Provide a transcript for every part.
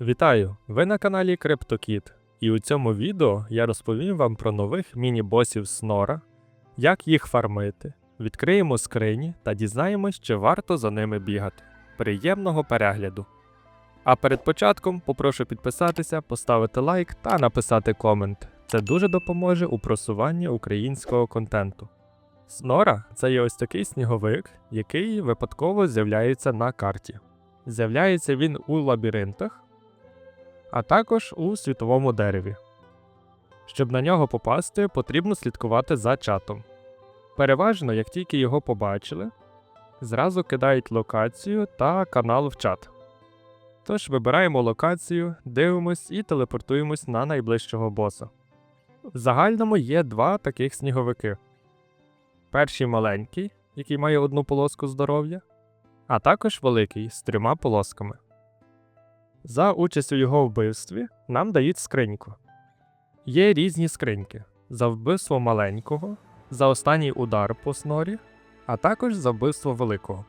Вітаю! Ви на каналі CryptoKid, і у цьому відео я розповім вам про нових міні-босів Снора, як їх фармити, відкриємо скрині та дізнаємось, чи варто за ними бігати. Приємного перегляду! А перед початком попрошу підписатися, поставити лайк та написати комент. Це дуже допоможе у просуванні українського контенту. Снора це є ось такий сніговик, який випадково з'являється на карті. З'являється він у лабіринтах, а також у світовому дереві. Щоб на нього попасти, потрібно слідкувати за чатом. Переважно, як тільки його побачили, зразу кидають локацію та канал в чат. Тож вибираємо локацію, дивимось і телепортуємось на найближчого боса. В загальному є два таких сніговики. Перший маленький, який має одну полоску здоров'я, а також великий з трьома полосками. За участь у його вбивстві нам дають скриньку. Є різні скриньки за вбивство маленького, за останній удар по снорі, а також за вбивство великого.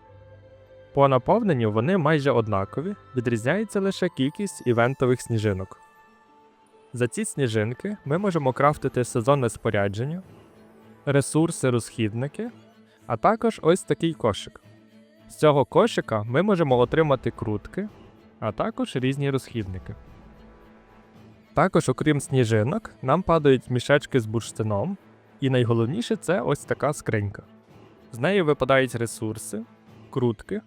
По наповненню вони майже однакові, відрізняється лише кількість івентових сніжинок. За ці сніжинки ми можемо крафтити сезонне спорядження, ресурси розхідники, а також ось такий кошик. З цього кошика ми можемо отримати крутки, а також різні розхідники. Також, окрім сніжинок, нам падають мішечки з бурштином, і найголовніше це ось така скринька. З неї випадають ресурси, крутки,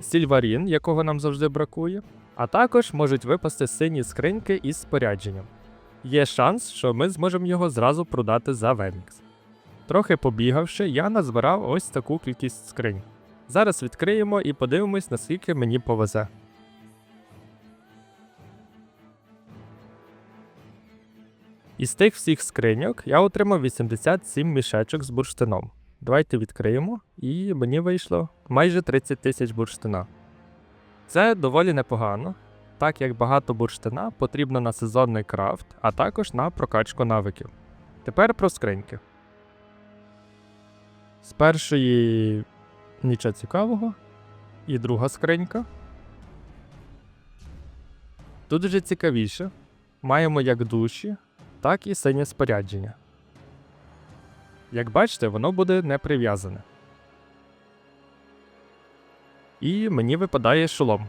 сільварін, якого нам завжди бракує, а також можуть випасти сині скриньки із спорядженням. Є шанс, що ми зможемо його зразу продати за Вемікс. Трохи побігавши, я назбирав ось таку кількість скринь. Зараз відкриємо і подивимось, наскільки мені повезе. Із тих всіх скриньок я отримав 87 мішечок з бурштином. Давайте відкриємо, і мені вийшло майже 30 тисяч бурштина. Це доволі непогано, так як багато бурштина потрібно на сезонний крафт, а також на прокачку навиків. Тепер про скриньки. З першої нічого цікавого. І друга скринька. Тут вже цікавіше. Маємо як душі, так і синє спорядження. Як бачите, воно буде не прив'язане. І мені випадає шолом,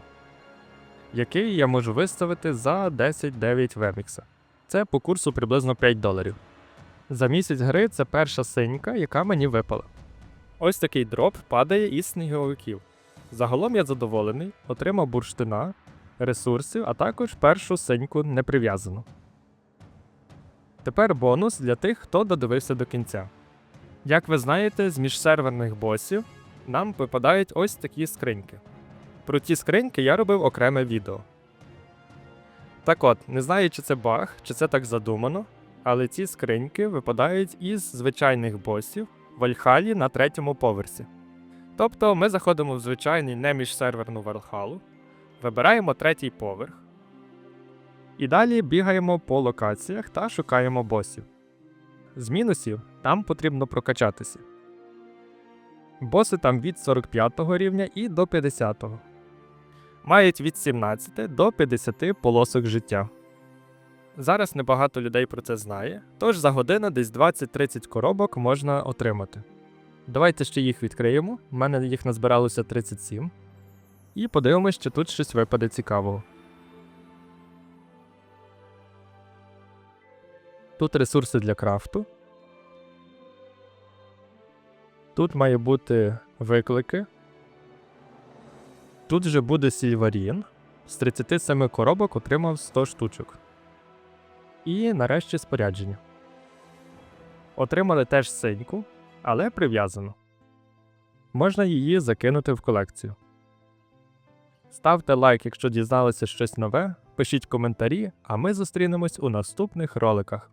який я можу виставити за 10-9 вемікса. Це по курсу приблизно 5 доларів. За місяць гри це перша синька, яка мені випала. Ось такий дроп падає із сніговиків. Загалом я задоволений, отримав бурштина, ресурсів, а також першу синьку неприв'язану. Тепер бонус для тих, хто додивився до кінця. Як ви знаєте, з міжсерверних босів нам випадають ось такі скриньки. Про ті скриньки я робив окреме відео. Так от, не знаю, чи це баг, чи це так задумано, але ці скриньки випадають із звичайних босів в Альхалі на третьому поверсі. Тобто ми заходимо в звичайний не міжсерверну Вальхалу, вибираємо третій поверх. І далі бігаємо по локаціях та шукаємо босів. З мінусів там потрібно прокачатися. Боси там від 45 рівня і до 50. Мають від 17 до 50 полосок життя. Зараз небагато людей про це знає, тож за годину десь 20-30 коробок можна отримати. Давайте ще їх відкриємо. У мене їх назбиралося 37. І подивимось, чи тут щось випаде цікавого. Тут ресурси для крафту. Тут має бути виклики. Тут вже буде сільварін. З 37 коробок отримав 100 штучок. І нарешті спорядження. Отримали теж синьку, але прив'язану. Можна її закинути в колекцію. Ставте лайк, якщо дізналися щось нове, пишіть коментарі, а ми зустрінемось у наступних роликах.